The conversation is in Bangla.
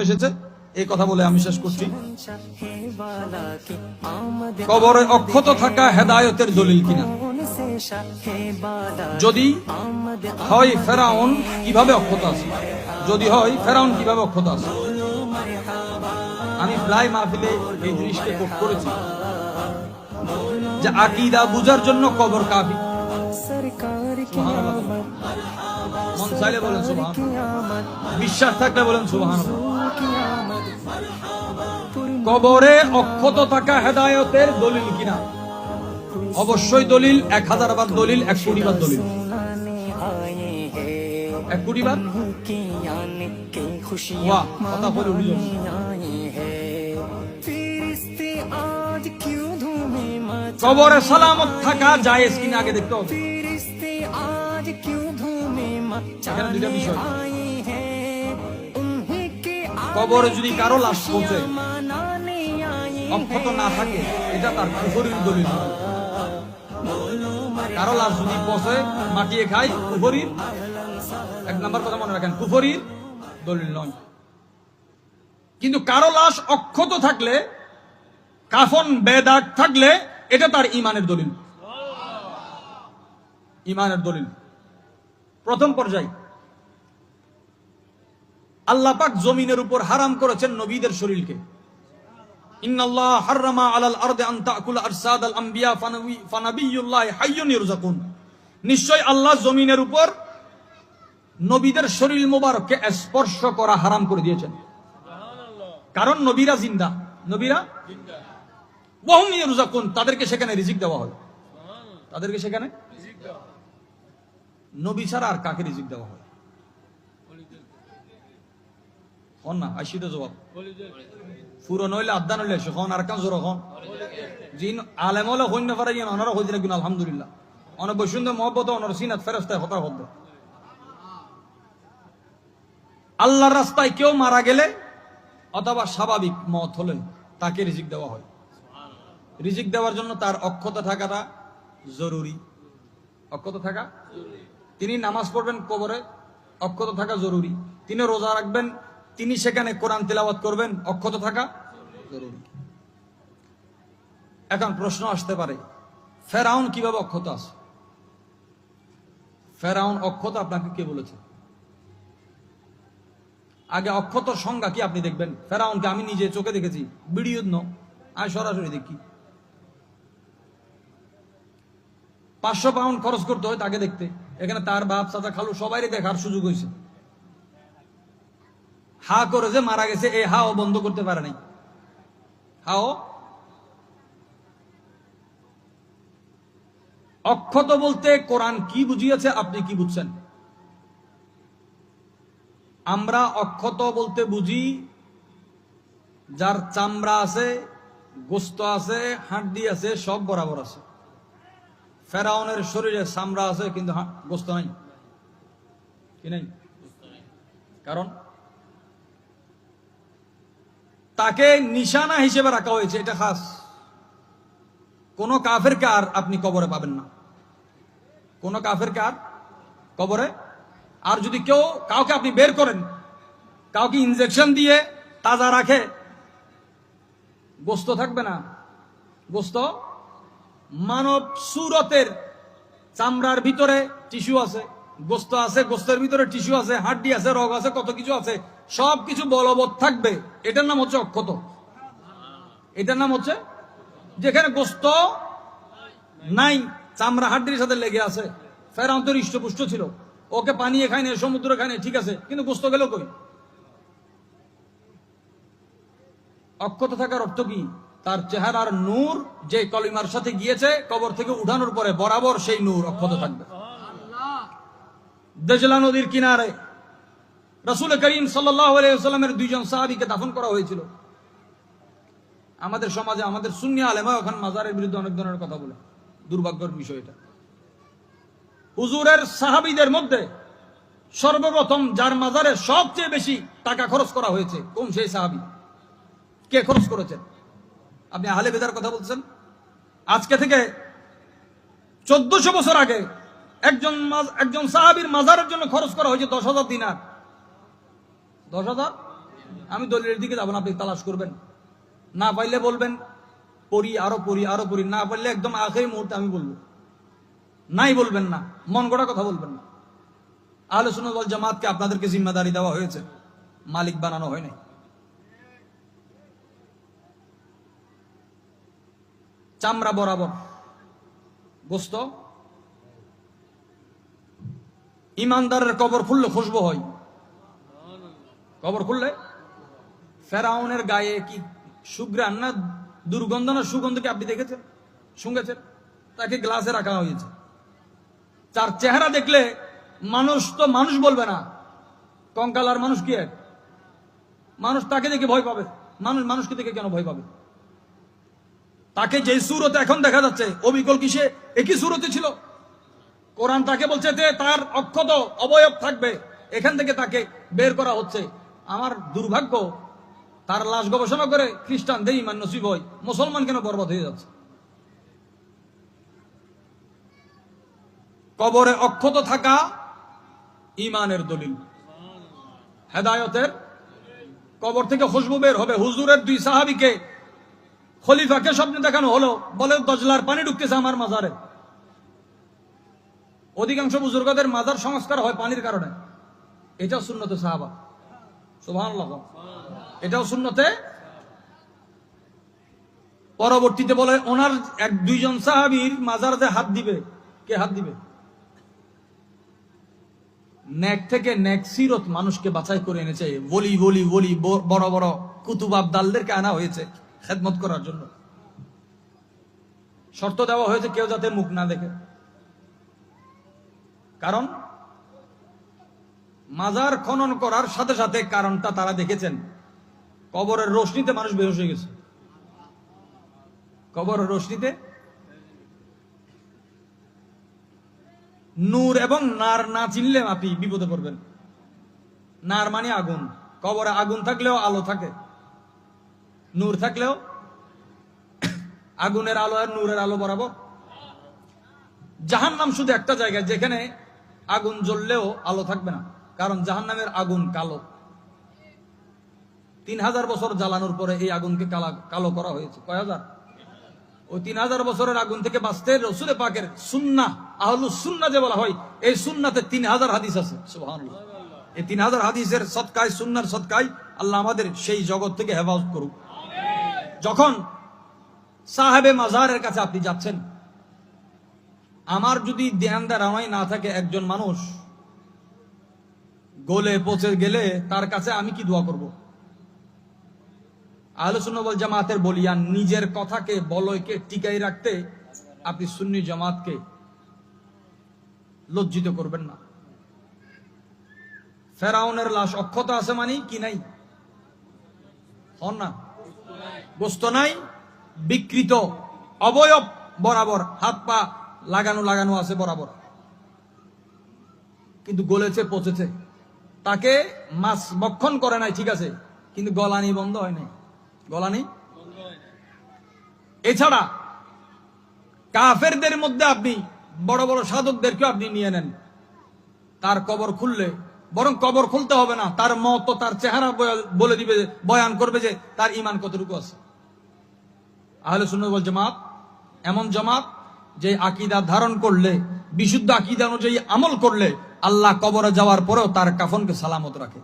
এসেছে? এই কথা বলে আমি শেষ করছি। কবরে অক্ষত থাকা হেদায়তের দলিল কিনা? যদি হয় ফেরাউন, কীভাবে অক্ষত আছে? যদি হয় ফেরাউন, কীভাবে অক্ষত আছে? আমি প্রায় মাহফিলে এই জিনিসকে কোট করেছি। যে আকিদা বুঝার জন্য কবর কাফি। মন চাইলে বলেন বিশ্বাস থাকলে বলেন সুবহান কবরে অক্ষত থাকা হেদায়তের দলিল কিনা? অবশ্যই দলিল এক হাজার বার দলিল এক কোটি বার দলিল। এক কোটি বার? ওয়াহ কথা বলে উঠল। কবরে সালামত থাকা জায়েজ কিনা আগে দেখতে হবে। কবরে যদি কারও লাশ পৌঁছে, অক্ষত না থাকে, এটা তার দলিল। কারও লাশ যদি পচে মাটিয়ে এক নাম্বার কথা মনে রাখেন দলিল নয়। কিন্তু কারও লাশ অক্ষত থাকলে, কাফন, বেদাগ থাকলে, এটা তার ইমানের দলিল। ইমানের দলিল। প্রথম পর্যায়ে। আল্লাহ পাক জমিনের উপর হারাম করেছেন নবীদের শরীরকে। নিশ্চয় আল্লাহ জমিনের উপর নবীদের শরীর মোবারককে স্পর্শ করা হারাম করে দিয়েছেন। কারণ নবীরা জিন্দা। নবীরা ইরজাকুন, তাদেরকে সেখানে রিজিক দেওয়া হয়। তাদেরকে সেখানে নবী ছাড়া আর কাকে রিজিক দেওয়া হয়? হন রাস্তায় কেউ মারা গেলে, অথবা স্বাভাবিক মত হলে তাকে রিজিক দেওয়া হয়। রিজিক দেওয়ার জন্য তার অক্ষত থাকাটা জরুরি। অক্ষত থাকা? তিনি নামাজ পড়বেন কবরে, অক্ষত থাকা জরুরি। তিনি রোজা রাখবেন, তিনি সেখানে কোরআন তেলাওয়াত করবেন, অক্ষত থাকা জরুরি। এখন প্রশ্ন আসতে পারে, ফেরাউন কীভাবে অক্ষত আছে? ফেরাউন অক্ষত আপনাকে কে বলেছে? আগে অক্ষত সংজ্ঞা কি আপনি দেখবেন? ফেরাউনকে আমি নিজে চোখে দেখেছি ভিডিও ন আমি সরাসরি দেখি। পাঁচশো পাউন্ড খরচ করতে হয় তাকে দেখতে। এখানে তার বাপ চাচা খালু সবাই দেখার সুযোগ হয়েছে। হা করে যে মারা গেছে, এই হাও বন্ধ করতে পারে নাই। হাও? অক্ষত বলতে কোরআন কি বুঝিয়েছে আপনি কি বুঝছেন? আমরা অক্ষত বলতে বুঝি, যার চামড়া আছে, গোস্ত আছে, হাড্ডি আছে, সব বরাবর আছে। ফেরাউনের শরীরে সামরা আছে, কিন্তু গোস্ত নাই। কি নাই? কারণ? তাকে নিশানা হিসেবে রাখা হয়েছে, এটা খাস। কোন কাফের কার আপনি কবরে পাবেন না। কোন কাফের কার কবরে? আর যদি কেউ কাউকে আপনি বের করেন, কাউকে ইনজেকশন দিয়ে তাজা রাখে, গোস্ত থাকবে না। গোস্ত মানব সুরতের চামড়ার ভিতরে টিস্যু আছে, গোস্ত আছে, গোস্তের ভিতরে টিস্যু আছে, হাড্ডি আছে, রগ আছে, কত কিছু আছে সব কিছু বলবৎ থাকবে। এটার নাম হচ্ছে অক্ষত। এটার নাম হচ্ছে যেখানে গোস্ত নাই, চামড়া হাড্ডির সাথে লেগে আছে। ফেরাউন তো হৃষ্টপুষ্ট ছিল। ওকে পানিয়ে খায়নি সমুদ্র খায়নি ঠিক আছে, কিন্তু গোস্ত গেল কই? অক্ষত থাকার অর্থ কি? তার চেহারার নূর যে কলিমার সাথে গিয়েছে, কবর থেকে উঠানোর পরে বরাবর সেই নূর অক্ষত থাকবে। দেজলা নদীর কিনারে রসুল করিম সাল্লামের দুইজন সাহাবিকে দাফন করা হয়েছিল। আমাদের সমাজে আমাদের শূন্য আলেমা ওখানে মাজারের বিরুদ্ধে অনেক ধরনের কথা বলে। দুর্ভাগ্যের বিষয় এটা। হুজুরের সাহাবিদের মধ্যে সর্বপ্রথম যার মাজারে সবচেয়ে বেশি টাকা খরচ করা হয়েছে, কোন সেই সাহাবি? কে খরচ করেছেন? আপনি আহলে বেদার কথা বলছেন আজকে থেকে চোদ্দশো বছর আগে একজন একজন সাহাবির মাজারের জন্য খরচ করা হয়েছে দশ হাজার দিনার। দশ হাজার আমি দলিলের দিকে যাব না, আপনি তালাশ করবেন। না পাইলে বলবেন, পড়ি, আরও পড়ি আরও পড়ি। না পারলে একদম আখেরি মুহূর্তে আমি বলব। নাই বলবেন না, মন গড়া কথা বলবেন না। সুন্নাত ওয়াল জামাতকে আপনাদেরকে জিম্মাদারি দেওয়া হয়েছে। মালিক বানানো হয়নি চামড়া বরাবর। গোস্ত ইমানদারের কবর খুললে খুশবু হয়। কবর খুললে? ফেরাউনের গায়ে কি সুগ্রান না দুর্গন্ধ না সুগন্ধ কি আপনি দেখেছেন? শুনেছেন? তাকে গ্লাসে রাখা হয়েছে। তার চেহারা দেখলে মানুষ তো মানুষ বলবে না। কঙ্কাল আর মানুষ কি এক? মানুষ তাকে দেখে ভয় পাবে। মানুষ মানুষকে দেখে কেন ভয় পাবে? তাকে যে সুরতে এখন দেখা যাচ্ছে, অবিকল কিসে? একই সুরতে ছিল। কোরআন তাকে বলছে যে তার অক্ষত অবয়ব থাকবে, এখান থেকে তাকে বের করা হচ্ছে। আমার দুর্ভাগ্য, তার লাশ গবেষণা করে খ্রিস্টান দেই মান নসিব হয়, মুসলমান কেন বরবাদ হয়ে যাচ্ছে? কবরে অক্ষত থাকা ইমানের দলিল। হেদায়তের কবর থেকে খুশবু বের হবে। হুজুরের দুই সাহাবিকে খলিফাকে স্বপ্নে দেখানো হলো, বলে দজলার পানি ঢুকতেছে আমার মাজারে। অধিকাংশ বুজুর্গদের মাজার সংস্কার হয় পানির কারণে। এটাও শূন্যতে সাহাবা। সুভান এটাও শূন্যতে পরবর্তীতে বলে, ওনার এক দুইজন সাহাবির মাজারতে হাত দিবে। কে হাত দিবে? নেক থেকে নেক সিরত মানুষকে বাছাই করে এনেছে। বলি বলি বলি বড় বড় কুতুব আবদালদেরকে আনা হয়েছে। খেদমত করার জন্য। শর্ত দেওয়া হয়েছে কেউ যাতে মুখ না দেখে। কারণ, মাজার খনন করার সাথে সাথে কারণটা তারা দেখেছেন। কবরের রোশনিতে মানুষ বেহস হয়ে গেছে। কবরের রোশনিতে নূর এবং নার না চিনলে আপনি বিপদে পড়বেন। নার মানে আগুন। কবরে আগুন থাকলেও আলো থাকে। নূর থাকলেও আগুনের আলো আর নূরের আলো বরাবর। জাহান নাম শুধু একটা জায়গা যেখানে আগুন জ্বললেও আলো থাকবে না, কারণ জাহান নামের আগুন কালো। তিন হাজার বছর জ্বালানোর পরে এই আগুনকে কালা কালো করা হয়েছে। কয় হাজার? ওই তিন হাজার বছরের আগুন থেকে বাঁচতে রসুলে পাকের সুন্না আহলু সুন্না যে বলা হয়, এই সুন্নাতে তিন হাজার হাদিস আছে। এই তিন হাজার হাদিসের সৎকায়, সুন্নার সৎকায় আল্লাহ আমাদের সেই জগৎ থেকে হেফাজত করুক। যখন সাহেবে মাজারের কাছে আপনি যাচ্ছেন, আমার যদি ধ্যান ধারণাই না থাকে একজন মানুষ, গোলে পচে গেলে তার কাছে আমি কি দোয়া করব? আলোচনা বল জামাতের বলিয়ান নিজের কথাকে, বলয়কে টিকাই রাখতে আপনি সুন্নি জামাতকে লজ্জিত করবেন না। ফেরাউনের লাশ অক্ষত আছে মানে কি নাই? হন না। গোস্ত নাই, বিকৃত, অবয়ব বরাবর, হাত পা লাগানো লাগানো আছে বরাবর। কিন্তু গলেছে, পচেছে। তাকে মাছ বক্ষণ করে নাই, ঠিক আছে, কিন্তু গলানি বন্ধ হয় নাই। গলানি এছাড়া কাফেরদের মধ্যে আপনি, বড় বড় সাধকদেরকে আপনি নিয়ে নেন। তার কবর খুললে বরং কবর খুলতে হবে না। তার মত, তার চেহারা বলে দিবে, বয়ান করবে যে তার ইমান কতটুকু আছে। আহলে সুন্নাত ওয়াল জামাত, এমন জামাত যে আকিদা ধারণ করলে, বিশুদ্ধ আকিদা অনুযায়ী আমল করলে, আল্লাহ কবরে যাওয়ার পরেও তার কাফনকে সালামত রাখে।